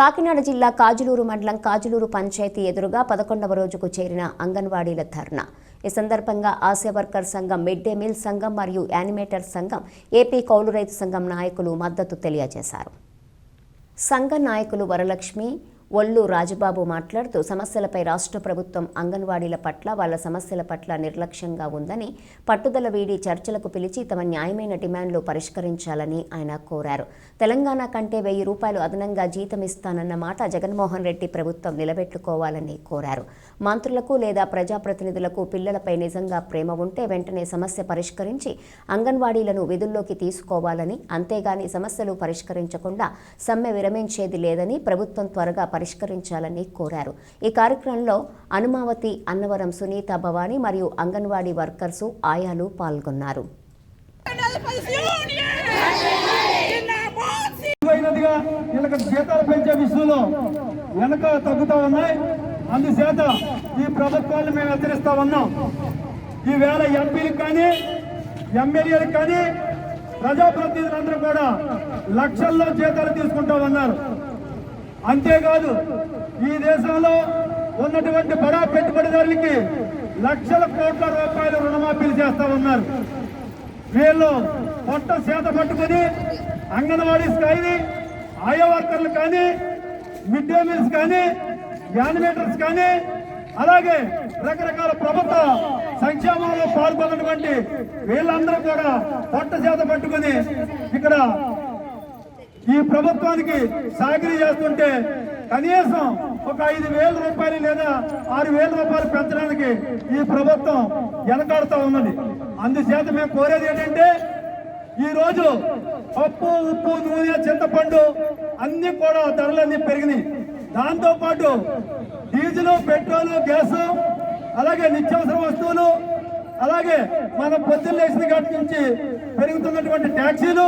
కాకినాడ జిల్లా కాజులూరు మండలం కాజులూరు పంచాయతీ ఎదురుగా పదకొండవ రోజుకు చేరిన అంగన్వాడీల ధర్నా. ఈ సందర్భంగా ఆశా వర్కర్ సంఘం మిడ్ డే మీల్ సంఘం మరియు యానిమేటర్ సంఘం ఏపీ కౌలు రైతు సంఘం నాయకులు మద్దతు తెలియజేశారు. సంఘ నాయకులు వరలక్ష్మి ఒల్లు రాజబాబు మాట్లాడుతూ సమస్యలపై రాష్ట్ర ప్రభుత్వం అంగన్వాడీల పట్ల వాళ్ళ సమస్యల పట్ల నిర్లక్ష్యంగా ఉందని పట్టుదల వీడి చర్చలకు పిలిచి తమ న్యాయమైన డిమాండ్లు పరిష్కరించాలని ఆయన కోరారు. తెలంగాణ కంటే వెయ్యి రూపాయలు అదనంగా జీతం ఇస్తానన్న మాట జగన్మోహన్ రెడ్డి ప్రభుత్వం నిలబెట్టుకోవాలని కోరారు. మంత్రులకు లేదా ప్రజాప్రతినిధులకు పిల్లలపై నిజంగా ప్రేమ ఉంటే వెంటనే సమస్య పరిష్కరించి అంగన్వాడీలను విధుల్లోకి తీసుకోవాలని అంతేగాని సమస్యలు పరిష్కరించకుండా సమ్మె విరమించేది లేదని ప్రభుత్వం త్వరగా పరిష్కరించాలని కోరారు. ఈ కార్యక్రమంలో అనుమావతి అన్నవరం సునీత భవాని మరియు అంగన్వాడీ వర్కర్సు ఆయాలు పాల్గొన్నారు. జీతాలు పెంచే విషయంలో వెనక తగ్గుతా ఉన్నాయి. అందుచేత ఈ ప్రభుత్వాన్ని మేము హెచ్చరిస్తా ఉన్నాం. ఈవేళ ఎంపీలకు కానీ ఎమ్మెల్యేలకు కానీ ప్రజాప్రతినిధులందరూ కూడా లక్షల్లో జీతాలు తీసుకుంటా ఉన్నారు. అంతేకాదు ఈ దేశంలో ఉన్నటువంటి బడా పెట్టుబడిదారులకి లక్షల కోట్ల రూపాయలు రుణమాఫీలు చేస్తా ఉన్నారు. వీళ్ళు పొట్ట చేత పట్టుకొని అంగన్వాడీస్ కానీ ఆయా వర్కర్లు కానీ మిడ్ డే మీల్స్ కానీ యానిమేటర్స్ కానీ అలాగే రకరకాల ప్రభుత్వ సంక్షేమంలో పాల్గొన్నటువంటి వీళ్ళందరూ కూడా పొట్ట చేత పట్టుకుని ఇక్కడ ఈ ప్రభుత్వానికి సాగిరి చేస్తుంటే కనీసం ఒక ఐదు వేల రూపాయలు లేదా ఆరు వేల రూపాయలు పెంచడానికి ఈ ప్రభుత్వం వెనకాడుతూ ఉన్నది. అందుచేత మేము కోరేది ఏంటంటే ఈరోజు పప్పు ఉప్పు నూనె చింతపండు అన్ని కూడా ధరలన్నీ పెరిగినాయి. దాంతోపాటు డీజిల్ పెట్రోల్ గ్యాస్ అలాగే నిత్యావసర వస్తువులు అలాగే మన పొద్దున్న లేచిన కాటి నుంచి పెరుగుతున్నటువంటి ట్యాక్సీలు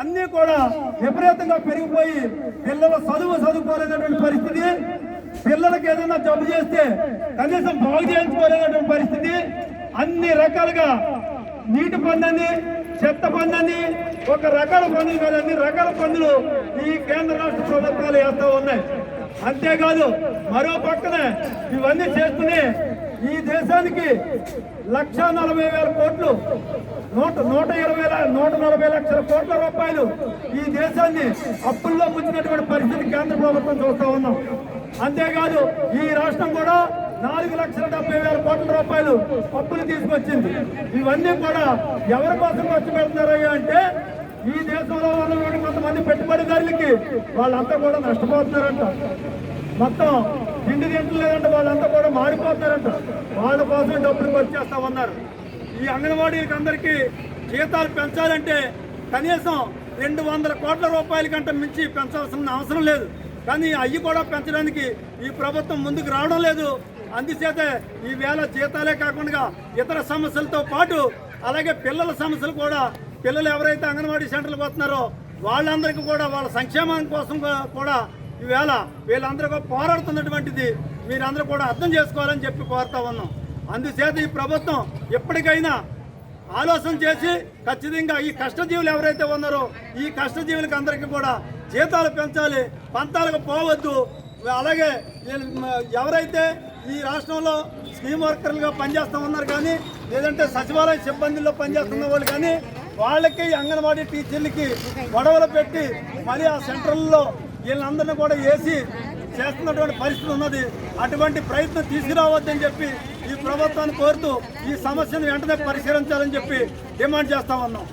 అన్ని కూడా విపరీతంగా పెరిగిపోయి పిల్లల చదువు చదువుకోలేనటువంటి పరిస్థితి పిల్లలకి ఏదైనా జబ్బు చేస్తే కనీసం బాగు చేయించుకోలేనటువంటి పరిస్థితి అన్ని రకాలుగా నీటి పందని చెత్త పందని ఒక రకాల పనులు కాదు అన్ని రకాల పనులు ఈ కేంద్ర రాష్ట్ర ప్రభుత్వాలు వేస్తూ ఉన్నాయి. అంతేకాదు మరో పక్కన ఇవన్నీ చేస్తూనే ఈ దేశానికి లక్ష నలభై వేల కోట్లు నూట నూట ఇరవై నూట నలభై లక్షల కోట్ల రూపాయలు ఈ దేశాన్ని అప్పుల్లో ముంచినటువంటి పరిస్థితి కేంద్ర ప్రభుత్వం చూస్తూ ఉన్నాం. అంతేకాదు ఈ రాష్ట్రం కూడా నాలుగు లక్షల డెబ్బై వేల కోట్ల రూపాయలు అప్పులు తీసుకొచ్చింది. ఇవన్నీ కూడా ఎవరి కోసం ఖర్చు పెడుతున్నారయ్యా అంటే ఈ దేశంలో ఉన్నటువంటి కొంతమంది పెట్టుబడిదారులకి వాళ్ళంతా కూడా నష్టపోతున్నారంట. మొత్తం తిండి లేదంటే వాళ్ళంతా కూడా మారిపోతున్నారంట. వాళ్ళ కోసం డబ్బులు ఖర్చు ఉన్నారు. ఈ అంగన్వాడీలకు అందరికీ జీతాలు పెంచాలంటే కనీసం రెండు వందల కోట్ల రూపాయల కంటే మించి పెంచాల్సిన అవసరం లేదు. కానీ అవి కూడా పెంచడానికి ఈ ప్రభుత్వం ముందుకు రావడం లేదు. అందుచేత ఈ వేళ జీతాలే కాకుండా ఇతర సమస్యలతో పాటు అలాగే పిల్లల సమస్యలు కూడా పిల్లలు ఎవరైతే అంగన్వాడీ సెంటర్లకు వస్తున్నారో వాళ్ళందరికీ కూడా వాళ్ళ సంక్షేమం కోసం కూడా ఈవేళ వీళ్ళందరూ కూడా పోరాడుతున్నటువంటిది మీరందరూ కూడా అర్థం చేసుకోవాలని చెప్పి కోరుతా ఉన్నాం. అందుచేత ఈ ప్రభుత్వం ఎప్పటికైనా ఆలోచన చేసి ఖచ్చితంగా ఈ కష్టజీవులు ఎవరైతే ఉన్నారో ఈ కష్టజీవులకి అందరికీ కూడా జీతాలు పెంచాలి పంతాలకు పోవద్దు. అలాగే ఎవరైతే ఈ రాష్ట్రంలో స్కీమ్ వర్కర్లుగా పనిచేస్తూ ఉన్నారు కానీ లేదంటే సచివాలయ సిబ్బందిలో పనిచేస్తున్న వాళ్ళు కానీ వాళ్ళకి అంగన్వాడీ టీచర్లకి గొడవలు పెట్టి మరి ఆ సెంటర్లలో వీళ్ళందరినీ కూడా వేసి చేస్తున్నటువంటి పరిస్థితి ఉన్నది. అటువంటి ప్రయత్నం తీసుకురావద్దని చెప్పి ఈ ప్రభుత్వాన్ని కోరుతూ ఈ సమస్యను వెంటనే పరిష్కరించాలని చెప్పి డిమాండ్ చేస్తా ఉన్నాం.